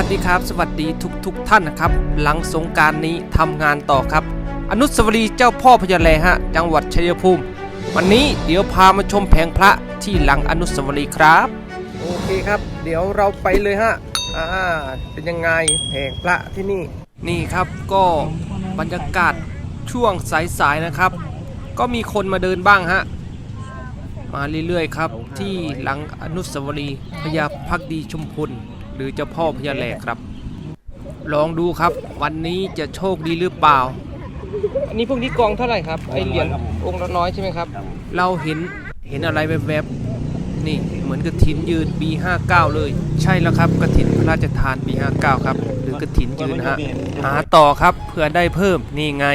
วัสดีครับ สวัสดีทุกทุกๆท่านนะครับ หลังสงกรารนี้ทำงานต่อครับ อนุสาวรีย์เจ้าพ่อพญาแลฮะ จังหวัดชัยภูมิ วันนี้เดี๋ยวพามาชมแผงพระที่หลังอนุสาวรีย์ครับ โอเคครับ เดี๋ยวเราไปเลยฮะอ่าเป็นยังไงแผงพระที่นี่ นี่ครับก็บรรยากาศช่วงสายๆนะครับ ก็มีคนมาเดินบ้างฮะมาเรื่อยๆครับที่หลังอนุสาวรีย์พญาพักดีชุมพล หรือเจ้าพ่อพญาแหลกครับ ลองดูครับ วันนี้จะโชคดีหรือเปล่า อันนี้พวกนี้กองเท่าไหร่ครับไอเหรียญองค์ละน้อยใช่ไหมครับ เราเห็นเห็นอะไรแวบๆนี่เหมือนกระถินยืนปี59 เลย ใช่แล้วครับกระถินพระราชทานปี59 ครับ หรือกระถินยืนฮะหาต่อครับเพื่อได้เพิ่มนี่ไง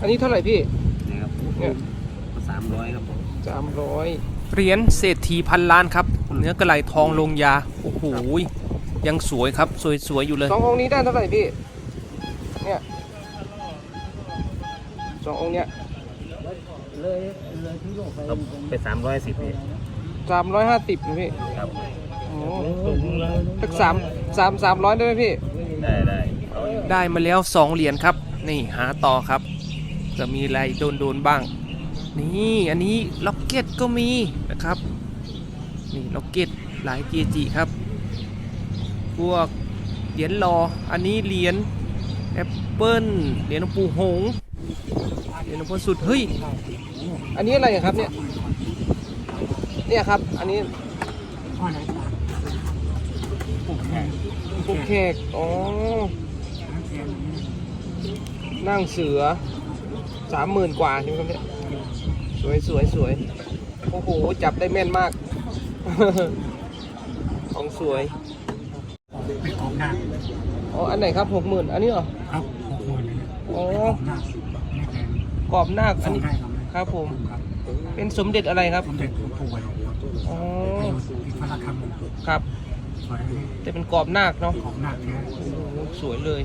อันนี้เท่าไหร่พี่นี่ครับเนี่ยสามร้อยครับผมสามร้อย เหรียญเศรษฐีพันล้านครับ เนื้อกระไหลทองลงยา โอ้โหยังสวยครับ สวยๆอยู่เลยสององค์นี้ได้เท่าไหร่พี่ เนี่ยสององค์เนี้ยครับเป็นสามร้อยสิบพี่สามร้อยห้าสิบนะพี่ครับโอ้สักสามสามสามร้อยได้ไหมพี่ ได้ได้เอาอยู่ได้มาแล้วสองเหรียญครับ นี่หาต่อครับจะมีอะไรโดนโดนๆบ้าง นี่อันนี้ล็อกเก็ตก็มีนะครับ นี่ล็อกเก็ตหลายเกจิครับ พวกเหรียญรออันนี้เหรียญแอปเปิลเหรียญหลวงปู่หงส์เหรียญหลวงพ่อสุดเฮ้ยอันนี้อะไรครับเนี่ยเนี่ยครับอันนี้ปุกแขกอ๋อนั่งเสือสามหมื่นกว่าใช่ไหมครับเนี่ย วยสวยสวยโอ้โห จับได้แม่นมาก ของสวย เป็นของหน้าอ๋อ อันไหนครับหกหมื่นอันนี้เหรอ ครับหกหมื่นเลยนะอ๋อของหน้าไม่แพงกรอบนาคส่อันงนี้ได้ครับครับผม ครับเป็นสมเด็จอะไรครับ สมเด็จหลวงปู่เลยอ๋อเป็นพระราคำครับ สวยเลยจะเป็นกรอบนาคเนาะของหน้าแท้โอ้โหสวยเลย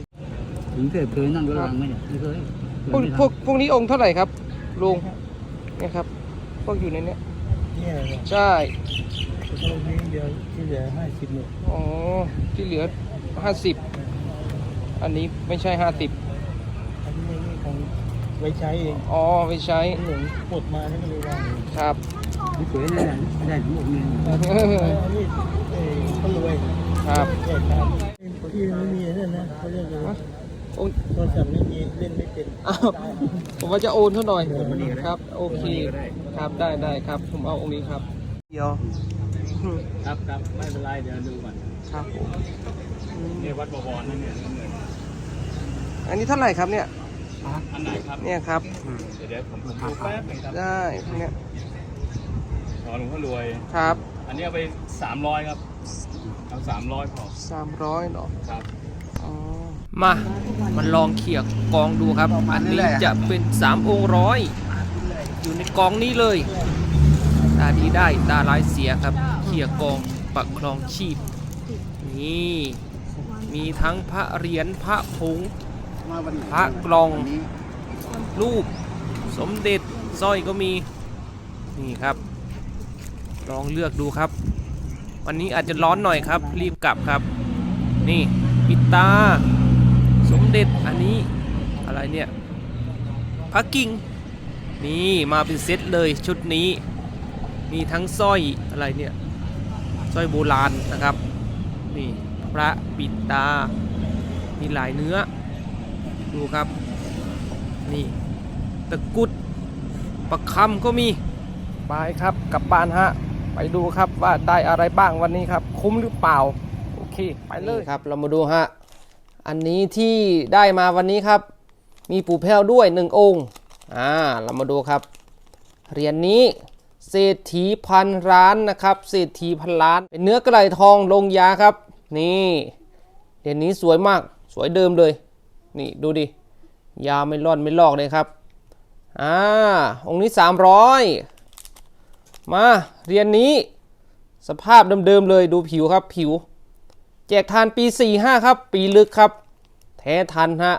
ถึงเคยเคยนั่งรถรางไหมเนี่ยไม่เคยพวกพวกพวกนี้องค์เท่าไหร่ครับลุง เนี่ยครับ พวกอยู่ในเนี้ยเนี่ยใช่ตรงนี้เดียวที่เหลือห้าสิบหนึ่งอ๋อที่เหลือห้าสิบอันนี้ไม่ใช่ห้าสิบอันนี้นี่ของไว้ใช้เองอ๋อไม่ใช้หนึ่งปลดมาแล้วก็เลยวางเองครับไม่เคยเลยนะได้ทั้งหมดเงินอันนี้เอ่อเขารวยครับแก่ครับที่ไม่มีนั่นนะเขาเรียกว่า โอ้ยโทรศัพท์ไม่มีเล่นไม่เป็นอ้าวผมว่าจะโอนเท่าหน่อยโอนมานี่ก็ได้ครับ โอเคครับได้ได้ครับ ผมเอาองค์นี้ครับ เดี๋ยวอืมครับครับไม่เป็นไรเดี๋ยวดูก่อนครับผมเนี่ยวัดบวรนั่นเนี่ยเงินอันนี้เท่าไหร่ครับเนี่ยอันไหนครับเนี่ยครับเดี๋ยวเดี๋ยวผมผมดูแป๊บหนึงครับได้เนี่ยขอหลวงพ่อรวยครับ อันนี้เอาไปสามร้อยครับเอาสามร้อยพอสามร้อยเนาะครับ มามันลองเขี่ยกองดูครับ อันนี้จะเป็นสามองค์ร้อยอยู่ในกองนี้เลย ตาดีได้ตาลายเสียครับเขี่ยกองประครองชีพ นี่ มีทั้งพระเหรียญพระผงพระกลองรูปสมเด็จสร้อยก็มี นี่ครับ ลองเลือกดูครับ วันนี้อาจจะร้อนหน่อยครับ รีบกลับครับ นี่ ปิดตา สมเด็จอันนี้อะไรเนี่ยพระกิ่งนี่มาเป็นเซตเลยชุดนี้ มีทั้งสร้อยอะไรเนี่ยสร้อยโบราณนะครับนี่พระปิดตา มีหลายเนื้อ ดูครับ นี่ตะกุดประคำก็มีไปครับกลับบ้านฮะ ไปดูครับว่าได้อะไรบ้างวันนี้ครับ คุ้มหรือเปล่า โอเค ไปเลยครับ เรามาดูฮะ อันนี้ที่ได้มาวันนี้ครับ มีปู่แพ้วด้วยหนึ่งองค์อ่าเรามาดูครับเหรียญนนี้เศรษฐีพันล้านนะครับ เศรษฐีพันล้าน เป็นเนื้อกระไหลทองลงยาครับ นี่เหรียญนนี้สวยมากสวยเดิมเลย นี่ดูดิยาวไม่ร่อนไม่ลอกเลยครับอ่าองค์นี้ 300 มาเหรียนนี้ สภาพเดิมๆเลยดูผิวครับผิว แจกทานปี 45 ครับ ปีลึกครับ แท้ทันฮะ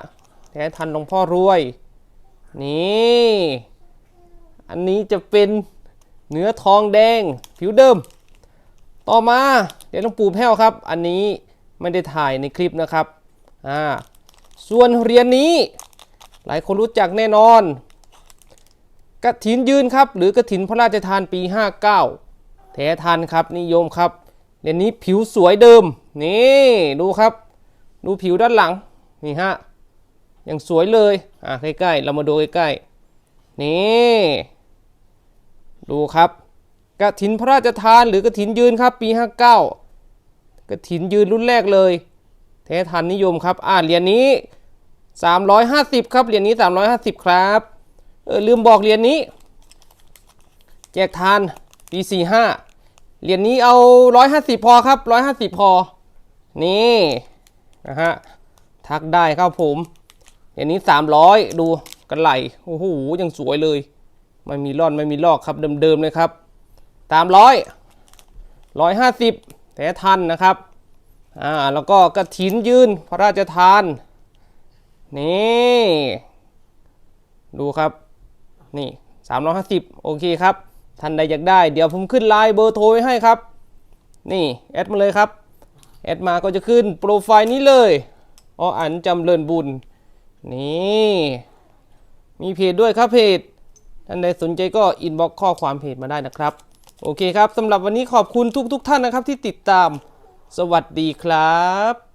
แท้ทันหลวงพ่อรวย นี่ อันนี้จะเป็นเนื้อทองแดงผิวเดิม ต่อมาเดี๋ยวหลวงปู่แพ้วครับ อันนี้ไม่ได้ถ่ายในคลิปนะครับ อ่า ส่วนเหรียญนี้ หลายคนรู้จักแน่นอนกระถินยืนครับ หรือกระถินพระราชทานปี 59 แท้ทันครับนิยมครับ เหรียญนี้ผิวสวยเดิม นี่ดูครับ ดูผิวด้านหลัง นี่ฮะ ยังสวยเลย อะใกล้ๆ เรามาดูใกล้ๆ นี่ ดูครับ กระถินพระราชทานหรือกระถินยืนครับปี 59 กระถินยืนรุ่นแรกเลยแท้ทันนิยมครับ อ่าเหรียญนี้ 350 ครับ เหรียญนี้ 350 ครับ เออลืมบอกเหรียญนี้ แจกทานปี 45 เหรียญนี้เอา150พอครับ150พอ นี่นะฮะทักได้ครับผมเหรียญนี้300ดูกันไหลโอ้โหยังสวยเลยไม่มีร่อนไม่มีลอกครับเดิมๆเลยครับ300 150แต่ทันนะครับอ่าแล้วก็กระถินยืนพระราชทาน นี่ ดูครับ นี่350โอเคครับ ท่านใดอยากได้ เดี๋ยวผมขึ้นไลน์เบอร์โทรไว้ให้ครับ นี่แอดมาเลยครับ แอดมาก็จะขึ้นโปรไฟล์นี้เลยอ๋ออันจำเริญบุญ นี่ มีเพจด้วยครับเพจ ท่านใดสนใจก็อินบ็อกข้อความเพจมาได้นะครับ โอเคครับสำหรับวันนี้ขอบคุณทุกๆทท่านนะครับที่ติดตาม สวัสดีครับ